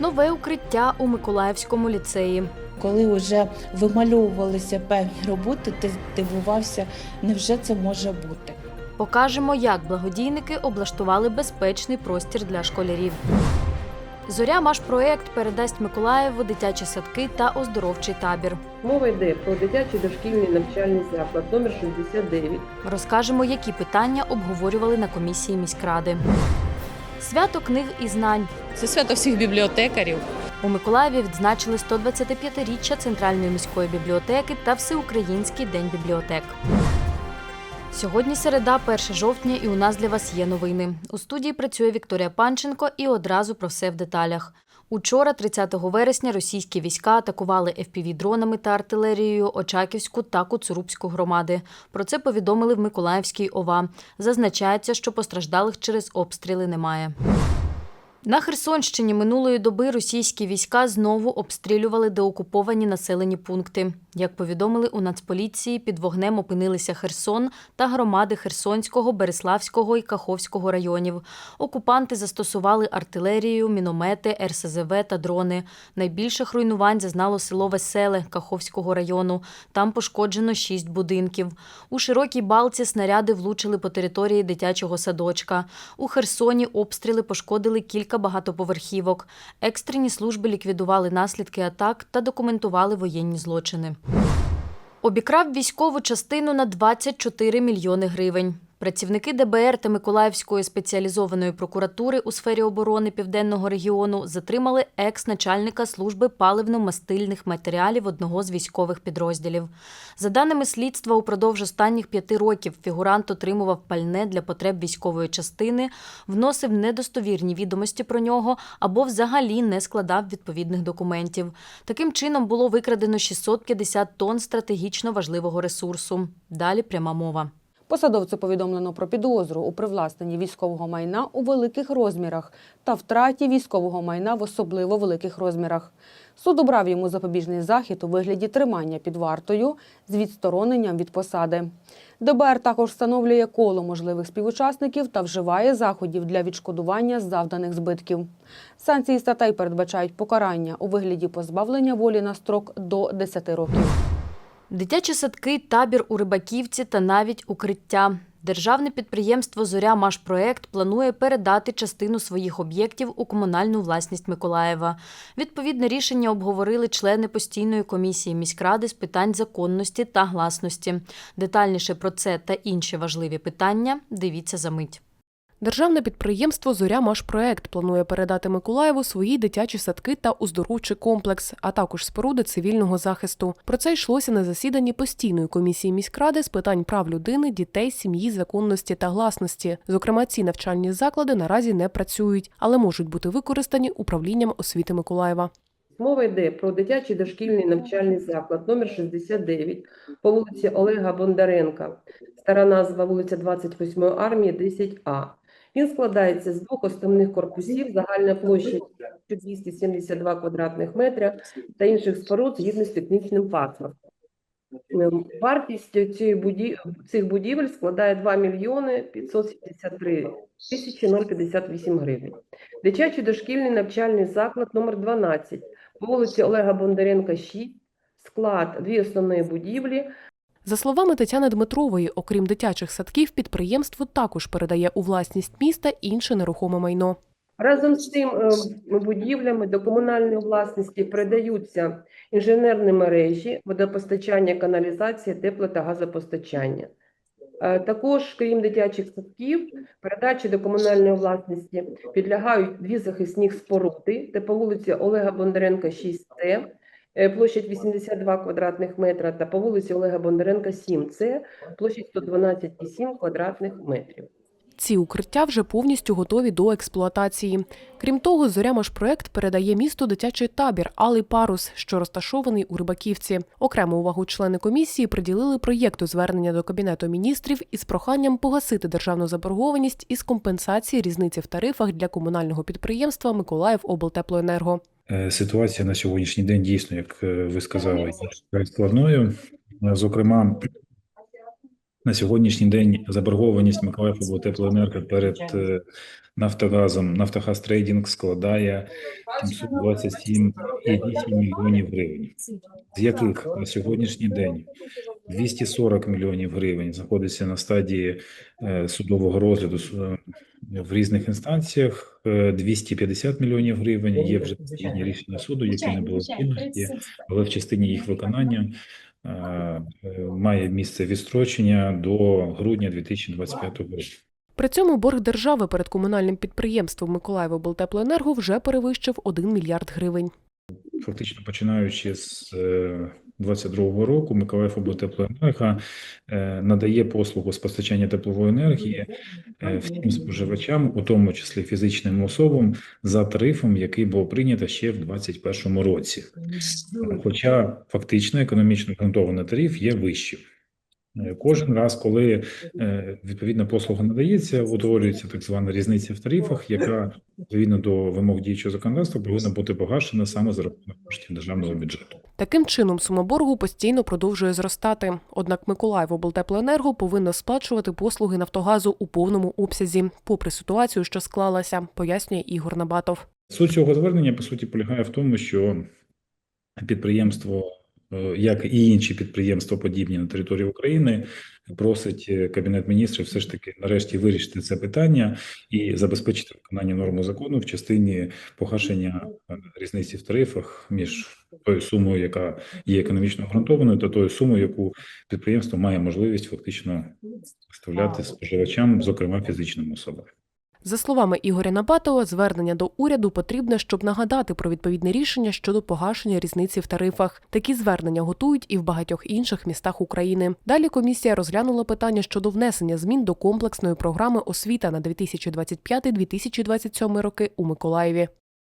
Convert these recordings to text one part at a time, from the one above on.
Нове укриття у Миколаївському ліцеї. Коли вже вимальовувалися певні роботи, ти дивувався, невже це може бути. Покажемо, як благодійники облаштували безпечний простір для школярів. Зоря Машпроект передасть Миколаєву дитячі садки та оздоровчий табір. Мова йде про дитячий дошкільний навчальний заклад номер 69 Розкажемо, які питання обговорювали на комісії міськради. Свято книг і знань. Це свято всіх бібліотекарів. У Миколаєві відзначили 125-річчя Центральної міської бібліотеки та Всеукраїнський день бібліотек. Сьогодні середа, 1 жовтня, і у нас для вас є новини. У студії працює Вікторія Панченко і одразу про все в деталях. Учора, 30 вересня, російські війська атакували FPV-дронами та артилерією Очаківську та Куцурубську громади. Про це повідомили в Миколаївській ОВА. Зазначається, що постраждалих через обстріли немає. На Херсонщині минулої доби російські війська знову обстрілювали деокуповані населені пункти. Як повідомили у Нацполіції, під вогнем опинилися Херсон та громади Херсонського, Береславського і Каховського районів. Окупанти застосували артилерію, міномети, РСЗВ та дрони. Найбільших руйнувань зазнало село Веселе Каховського району. Там пошкоджено шість будинків. У широкій балці снаряди влучили по території дитячого садочка. У Херсоні обстріли пошкодили кілька багатоповерхівок. Екстрені служби ліквідували наслідки атак та документували воєнні злочини. Обікрав військову частину на 24 мільйони гривень. Працівники ДБР та Миколаївської спеціалізованої прокуратури у сфері оборони Південного регіону затримали екс-начальника служби паливно-мастильних матеріалів одного з військових підрозділів. За даними слідства, упродовж останніх п'яти років фігурант отримував пальне для потреб військової частини, вносив недостовірні відомості про нього або взагалі не складав відповідних документів. Таким чином було викрадено 650 тонн стратегічно важливого ресурсу. Далі пряма мова. Посадовцю повідомлено про підозру у привласненні військового майна у великих розмірах та втраті військового майна в особливо великих розмірах. Суд обрав йому запобіжний захід у вигляді тримання під вартою з відстороненням від посади. ДБР також встановлює коло можливих співучасників та вживає заходів для відшкодування завданих збитків. Санкції статей передбачають покарання у вигляді позбавлення волі на строк до 10 років. Дитячі садки, табір у Рибаківці та навіть укриття. Державне підприємство Зоря Машпроект планує передати частину своїх об'єктів у комунальну власність Миколаєва. Відповідне рішення обговорили члени постійної комісії міськради з питань законності та гласності. Детальніше про це та інші важливі питання дивіться за мить. Державне підприємство Зоря Машпроект планує передати Миколаєву свої дитячі садки та оздоровчий комплекс, а також споруди цивільного захисту. Про це йшлося на засіданні постійної комісії міськради з питань прав людини, дітей, сім'ї, законності та гласності. Зокрема, ці навчальні заклади наразі не працюють, але можуть бути використані управлінням освіти Миколаєва. Мова йде про дитячий дошкільний навчальний заклад номер 69 по вулиці Олега Бондаренка, стара назва вулиця 28 армії 10А. Він складається з двох основних корпусів, загальна площа 272 квадратних метри та інших споруд згідно з технічним паспортом. Ем, Вартість цієї буді... цих будівель складає 2 мільйони 573 тисячі 058 гривень. Дитячий дошкільний навчальний заклад номер 12 по вулиці Олега Бондаренка, 6, склад дві основні будівлі, За словами Тетяни Дмитрової, окрім дитячих садків, підприємство також передає у власність міста інше нерухоме майно. Разом з цим е, будівлями до комунальної власності передаються інженерні мережі, водопостачання, каналізація, тепло та газопостачання. Е, Також, крім дитячих садків, передачі до комунальної власності підлягають дві захисні споруди, це по вулиці Олега Бондаренка, 6С, е, площадь 82 квадратних метра, та по вулиці Олега Бондаренка, 7С, площадь 112,7 квадратних метрів. Ці укриття вже повністю готові до експлуатації. Крім того, Зорямаш-проект передає місту дитячий табір Алий Парус, що розташований у Рибаківці. Окрему увагу члени комісії приділили проєкту звернення до Кабінету міністрів із проханням погасити державну заборгованість із компенсації різниці в тарифах для комунального підприємства Миколаїв облтеплоенерго. Е, Ситуація на сьогоднішній день дійсно, як е, ви сказали, є складною. Зокрема, На сьогоднішній день заборгованість Миколаївобленерго перед е, Нафтогазом, Нафтогаз Трейдинг складає 727,8 мільйонів гривень, з яких на сьогоднішній день 240 мільйонів гривень знаходиться на стадії е, судового розгляду е, в різних інстанціях, е, 250 мільйонів гривень. Є вже рішення суду, які не були прийняті, але в частині їх виконання має місце відстрочення до грудня 2025 року. При цьому борг держави перед комунальним підприємством Миколаївоблтеплоенерго вже перевищив 1 мільярд гривень. Фактично починаючи з е, 22-го року, Миколаїв облтеплоенерго надає послугу з постачання теплової енергії е, всім споживачам, у тому числі фізичним особам, за тарифом, який був прийнято ще в 2021 році. Хоча фактично економічно ґрунтований тариф є вищим. Е, Кожен раз, коли е, відповідна послуга надається, утворюється так звана різниця в тарифах, яка відповідно до вимог діючого законодавства повинна бути погашена саме за рахунок коштів державного бюджету. Таким чином, сума боргу постійно продовжує зростати. Однак Миколаївоблтеплоенерго повинно сплачувати послуги Нафтогазу у повному обсязі, попри ситуацію, що склалася, пояснює Ігор Набатов. Суть цього звернення по суті полягає в тому, що підприємство, як і інші підприємства, подібні на території України, просить е, кабінет міністрів все ж таки нарешті вирішити це питання і забезпечити виконання норм закону в частині погашення е, різниці в тарифах між тою сумою, яка є економічно обґрунтованою, та тою сумою, яку підприємство має можливість фактично виставляти споживачам, зокрема фізичним особам. За словами Ігоря Набатова, звернення до уряду потрібне, щоб нагадати про відповідне рішення щодо погашення різниці в тарифах. Такі звернення готують і в багатьох інших містах України. Далі комісія розглянула питання щодо внесення змін до комплексної програми освіта на 2025-2027 роки у Миколаєві.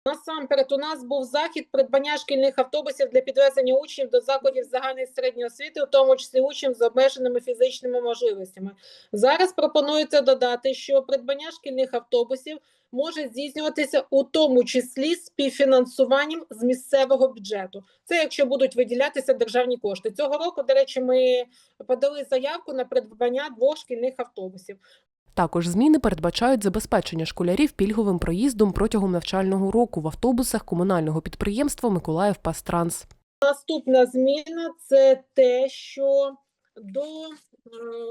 Насамперед, у нас був захід придбання шкільних автобусів для підвезення учнів до закладів загальної середньої освіти, у тому числі учнів з обмеженими фізичними можливостями. Зараз пропонується додати, що придбання шкільних автобусів може здійснюватися у тому числі співфінансуванням з місцевого бюджету. Це якщо будуть виділятися державні кошти. Цього року, до речі, ми подали заявку на придбання двох шкільних автобусів. Також зміни передбачають забезпечення школярів пільговим проїздом протягом навчального року в автобусах комунального підприємства Миколаїв Пастранс. Наступна зміна це те, що до е,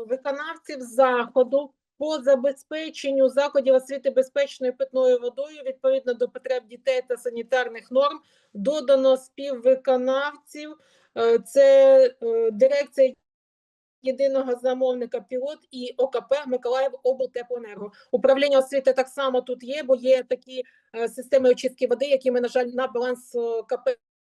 виконавців заходу по забезпеченню закладів освіти безпечною питною водою відповідно до потреб дітей та санітарних норм додано співвиконавців. Е, Це е, дирекція єдиного замовника пілот і ОКП Миколаїв облтеплоенерго. Управління освіти так само тут є, бо є такі е, системи очистки води, які ми, на жаль, на баланс е, КП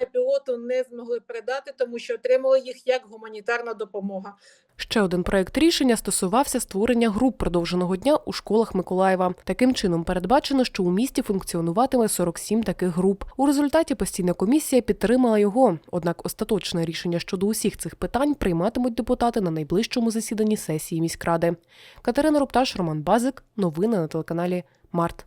пілоту не змогли передати, тому що отримали їх як гуманітарна допомога. Ще один проект рішення стосувався створення груп продовженого дня у школах Миколаєва. Таким чином передбачено, що у місті функціонуватиме 47 таких груп. У результаті постійна комісія підтримала його. Однак остаточне рішення щодо усіх цих питань прийматимуть депутати на найближчому засіданні сесії міськради. Катерина Рупташ, Роман Базик. Новини на телеканалі Март.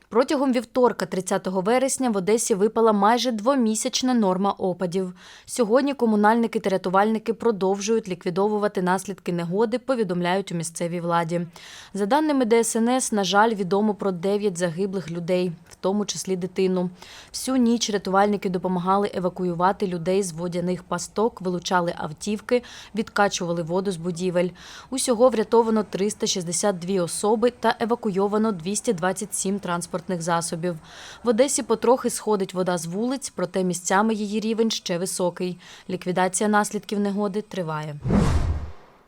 Протягом вівторка, 30 вересня, в Одесі випала майже двомісячна норма опадів. Сьогодні комунальники та рятувальники продовжують ліквідовувати наслідки негоди, повідомляють у місцевій владі. За даними ДСНС, на жаль, відомо про 9 загиблих людей, в тому числі дитину. Всю ніч рятувальники допомагали евакуювати людей з водяних пасток, вилучали автівки, відкачували воду з будівель. Усього врятовано 362 особи та евакуйовано 227 транспортних засобів. В Одесі потрохи сходить вода з вулиць, проте місцями її рівень ще високий. Ліквідація наслідків негоди триває.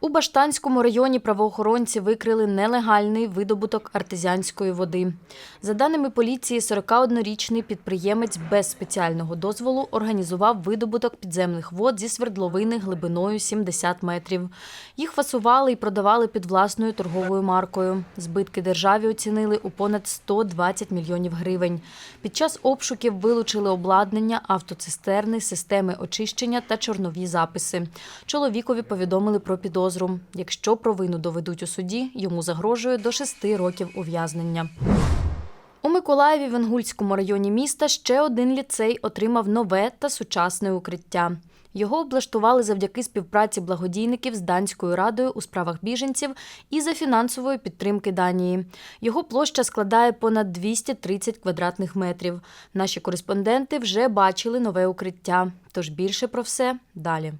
У Баштанському районі правоохоронці викрили нелегальний видобуток артезіанської води. За даними поліції, 41-річний підприємець без спеціального дозволу організував видобуток підземних вод зі свердловини глибиною 70 метрів. Їх фасували і продавали під власною торговою маркою. Збитки державі оцінили у понад 120 мільйонів гривень. Під час обшуків вилучили обладнання, автоцистерни, системи очищення та чорнові записи. Чоловікові повідомили про підозру. Якщо провину доведуть у суді, йому загрожує до 6 років ув'язнення. У Миколаєві в Інгульському районі міста ще один ліцей отримав нове та сучасне укриття. Його облаштували завдяки співпраці благодійників з Данською радою у справах біженців і за фінансової підтримки Данії. Його площа складає понад 230 квадратних метрів. Наші кореспонденти вже бачили нове укриття. Тож більше про все далі.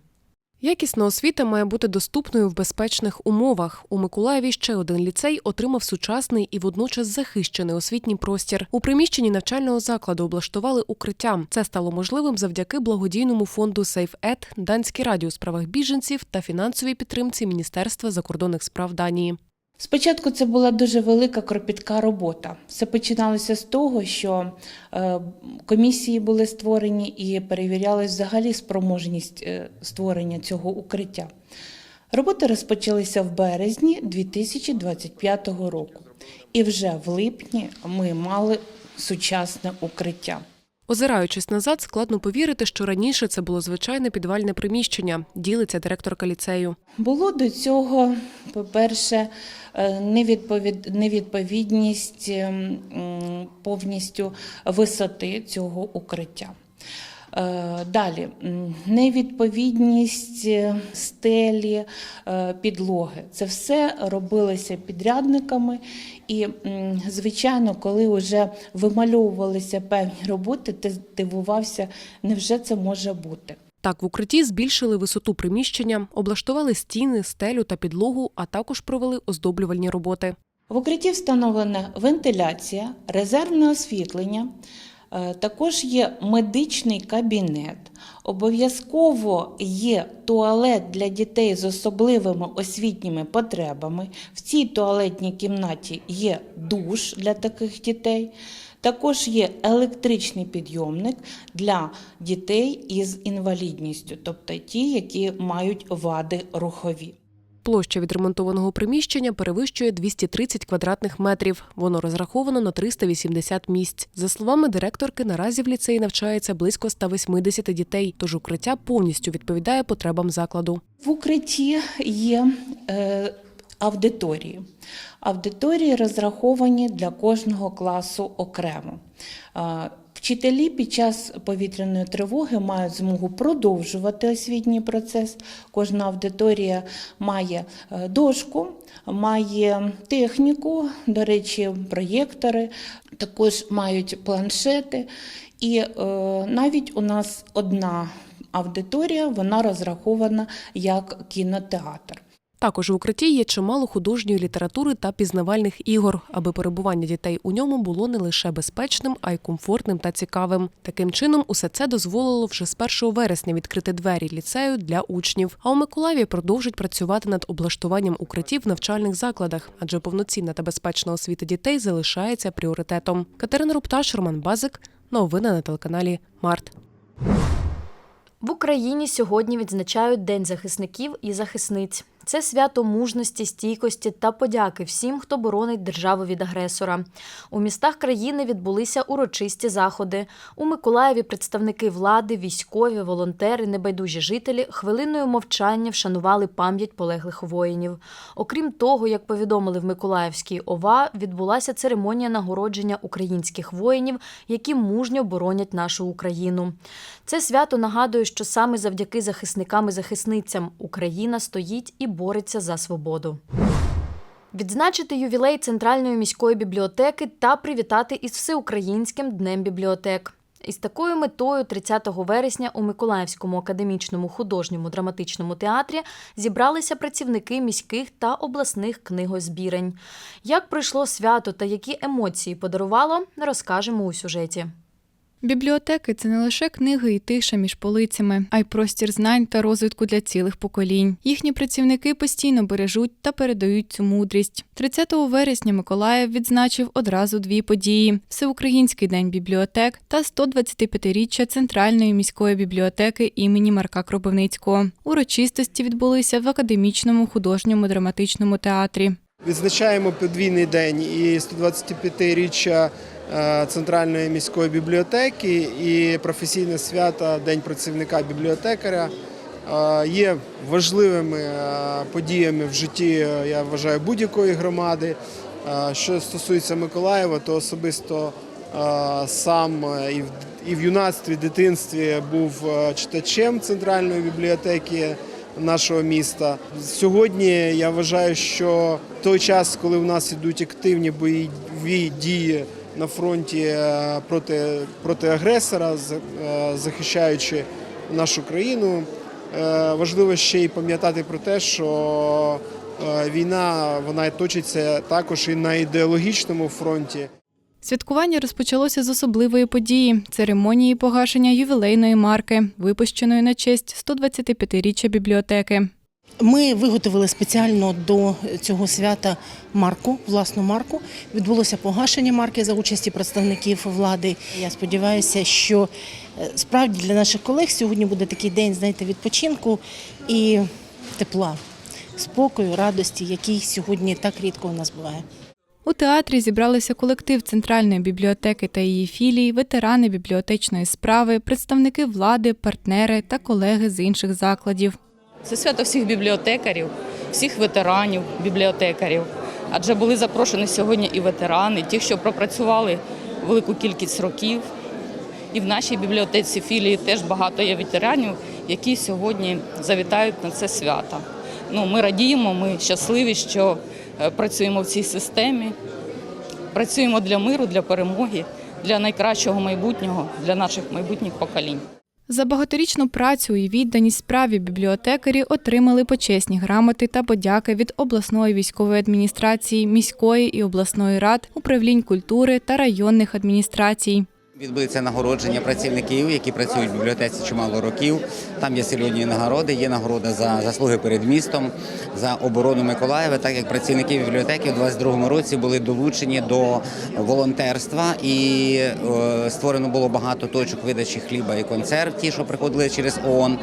Якісна освіта має бути доступною в безпечних умовах. У Миколаєві ще один ліцей отримав сучасний і водночас захищений освітній простір. У приміщенні навчального закладу облаштували укриття. Це стало можливим завдяки благодійному фонду SafeEd, Данській раді у справах біженців та фінансовій підтримці Міністерства закордонних справ Данії. Спочатку це була дуже велика кропітка робота. Все починалося з того, що е, комісії були створені і перевірялась взагалі спроможність е, створення цього укриття. Роботи розпочалися в березні 2025 року, і вже в липні ми мали сучасне укриття. Озираючись назад, складно повірити, що раніше це було звичайне підвальне приміщення, ділиться директорка ліцею. Було до цього, по-перше, е, невідповідність ем, повністю висоти цього укриття. Е, Далі невідповідність е, стелі, е, підлоги. Це все робилося підрядниками. І, звичайно, коли вже вимальовувалися певні роботи, ти дивувався, невже це може бути. Так, в укритті збільшили висоту приміщення, облаштували стіни, стелю та підлогу, а також провели оздоблювальні роботи. В укритті встановлена вентиляція, резервне освітлення. Е, Також є медичний кабінет. Обов'язково є туалет для дітей з особливими освітніми потребами. В цій туалетній кімнаті є душ для таких дітей. Також є електричний підйомник для дітей із інвалідністю, тобто ті, які мають вади рухові. Площа відремонтованого приміщення перевищує 230 квадратних метрів. Воно розраховано на 380 місць. За словами директорки, наразі в ліцеї навчається близько 180 дітей, тож укриття повністю відповідає потребам закладу. В укритті є е, аудиторії. Аудиторії розраховані для кожного класу окремо. Вчителі під час повітряної тривоги мають змогу продовжувати освітній процес. Кожна аудиторія має е, дошку, має техніку, до речі, проєктори, також мають планшети. І е, навіть у нас одна аудиторія вона розрахована як кінотеатр. Також в укритті є чимало художньої літератури та пізнавальних ігор, аби перебування дітей у ньому було не лише безпечним, а й комфортним та цікавим. Таким чином, усе це дозволило вже з 1 вересня відкрити двері ліцею для учнів. А у Миколаєві продовжать працювати над облаштуванням укриттів в навчальних закладах, адже повноцінна та безпечна освіта дітей залишається пріоритетом. Катерина Рупташ, Роман Базик. Новини на телеканалі Март. В Україні сьогодні відзначають День захисників і захисниць. Це свято мужності, стійкості та подяки всім, хто боронить державу від агресора. У містах країни відбулися урочисті заходи. У Миколаєві представники влади, військові, волонтери, небайдужі жителі хвилиною мовчання вшанували пам'ять полеглих воїнів. Окрім того, як повідомили в Миколаївській ОВА, відбулася церемонія нагородження українських воїнів, які мужньо боронять нашу Україну. Це свято нагадує, що саме завдяки захисникам і захисницям Україна стоїть і бореться за свободу. Відзначити ювілей Центральної міської бібліотеки та привітати із Всеукраїнським днем бібліотек. Із такою метою 30 вересня у Миколаївському академічному художньому драматичному театрі зібралися працівники міських та обласних книгозбірень. Як пройшло свято та які емоції подарувало, розкажемо у сюжеті. Бібліотеки це не лише книги і тиша між полицями, а й простір знань та розвитку для цілих поколінь. Їхні працівники постійно бережуть та передають цю мудрість. 30 вересня Миколаїв відзначив одразу дві події: Всеукраїнський день бібліотек та 125-річчя Центральної міської бібліотеки імені Марка Кропивницького. Урочистості відбулися в академічному художньому драматичному театрі. Відзначаємо подвійний день і 125-річчя е, Центральної міської бібліотеки і професійне свято День працівника бібліотекаря. Е, Є важливими е, подіями в житті, я вважаю, будь-якої громади. Що стосується Миколаєва, то особисто сам і в, юнацтві, дитинстві був читачем Центральної бібліотеки нашого міста. Сьогодні я вважаю, що той час, коли у нас ідуть активні бойові дії на фронті е, проти, проти агресора, е, захищаючи нашу країну, е, важливо ще й пам'ятати про те, що війна вона точиться також і на ідеологічному фронті. Святкування розпочалося з особливої події церемонії погашення ювілейної марки, випущеної на честь 125-річчя бібліотеки. Ми виготовили спеціально до цього свята марку, власну марку. Відбулося погашення марки за участі представників влади. Я сподіваюся, що е, справді для наших колег сьогодні буде такий день, знаєте, відпочинку і тепла, спокою, радості, який сьогодні так рідко у нас буває. У театрі зібралися колектив Центральної бібліотеки та її філій, ветерани бібліотечної справи, представники влади, партнери та колеги з інших закладів. Це свято всіх бібліотекарів, всіх ветеранів, бібліотекарів. Адже були запрошені сьогодні і ветерани, ті, що пропрацювали велику кількість років. І в нашій бібліотеці філії теж багато є ветеранів, які сьогодні завітають на це свято. Ну, ми радіємо, ми щасливі, що працюємо в цій системі, працюємо для миру, для перемоги, для найкращого майбутнього, для наших майбутніх поколінь. За багаторічну працю і відданість справі бібліотекарі отримали почесні грамоти та подяки від обласної військової адміністрації, міської і обласної рад, управлінь культури та районних адміністрацій. Відбудеться нагородження працівників, які працюють в бібліотеці чимало років. Там є сьогодні нагороди. Є нагорода за заслуги перед містом, за оборону Миколаєва. Так як працівники бібліотеки у 22-му році були долучені до волонтерства і е, створено було багато точок видачі хліба і консерв, ті, що приходили через ООН,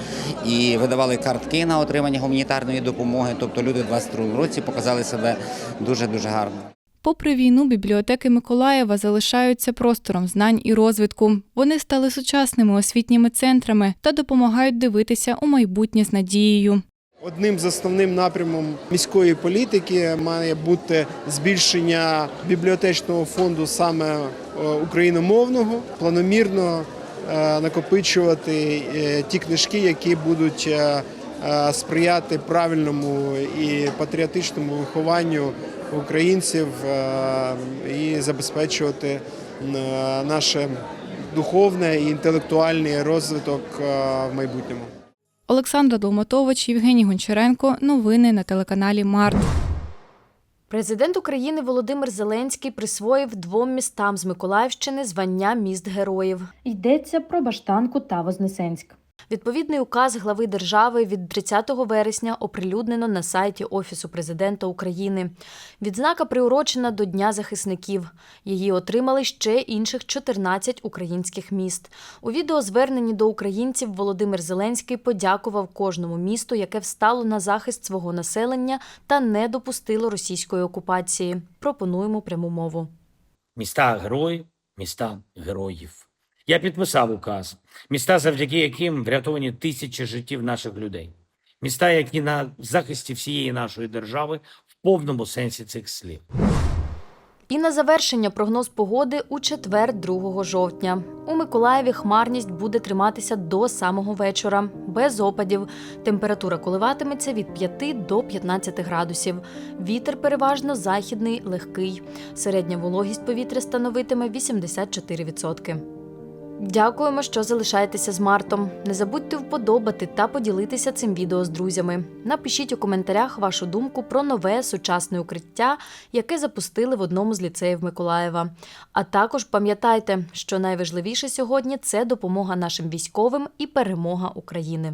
і видавали картки на отримання гуманітарної допомоги. Тобто люди в 22-му році показали себе дуже дуже гарно. Попри війну, бібліотеки Миколаєва залишаються простором знань і розвитку. Вони стали сучасними освітніми центрами та допомагають дивитися у майбутнє з надією. Одним з основним напрямом міської політики має бути збільшення бібліотечного фонду саме е, україномовного, планомірно е, накопичувати е, ті книжки, які будуть сприяти правильному і патріотичному вихованню українців е, і забезпечувати е, наше духовне і інтелектуальний розвиток е, в майбутньому. Олександра Долматович, Євгеній Гончаренко. Новини на телеканалі Март. Президент України Володимир Зеленський присвоїв двом містам з Миколаївщини звання міст героїв. Йдеться про Баштанку та Вознесенськ. Відповідний указ глави держави від 30 вересня оприлюднено на сайті Офісу президента України. Відзнака приурочена до Дня захисників. Її отримали ще інших 14 українських міст. У відеозверненні до українців Володимир Зеленський подякував кожному місту, яке встало на захист свого населення та не допустило російської окупації. Пропонуємо пряму мову. Міста герої, міста героїв. Я підписав указ. Міста, завдяки яким врятовані тисячі життів наших людей. Міста, які на захисті всієї нашої держави в повному сенсі цих слів. І на завершення прогноз погоди у четвер, 2 жовтня. У Миколаєві хмарність буде триматися до самого вечора, без опадів. Температура коливатиметься від 5 до 15 градусів. Вітер переважно західний, легкий. Середня вологість повітря становитиме 84%. Дякуємо, що залишаєтеся з Мартом. Не забудьте вподобати та поділитися цим відео з друзями. Напишіть у коментарях вашу думку про нове сучасне укриття, яке запустили в одному з ліцеїв Миколаєва. А також пам'ятайте, що найважливіше сьогодні це допомога нашим військовим і перемога України.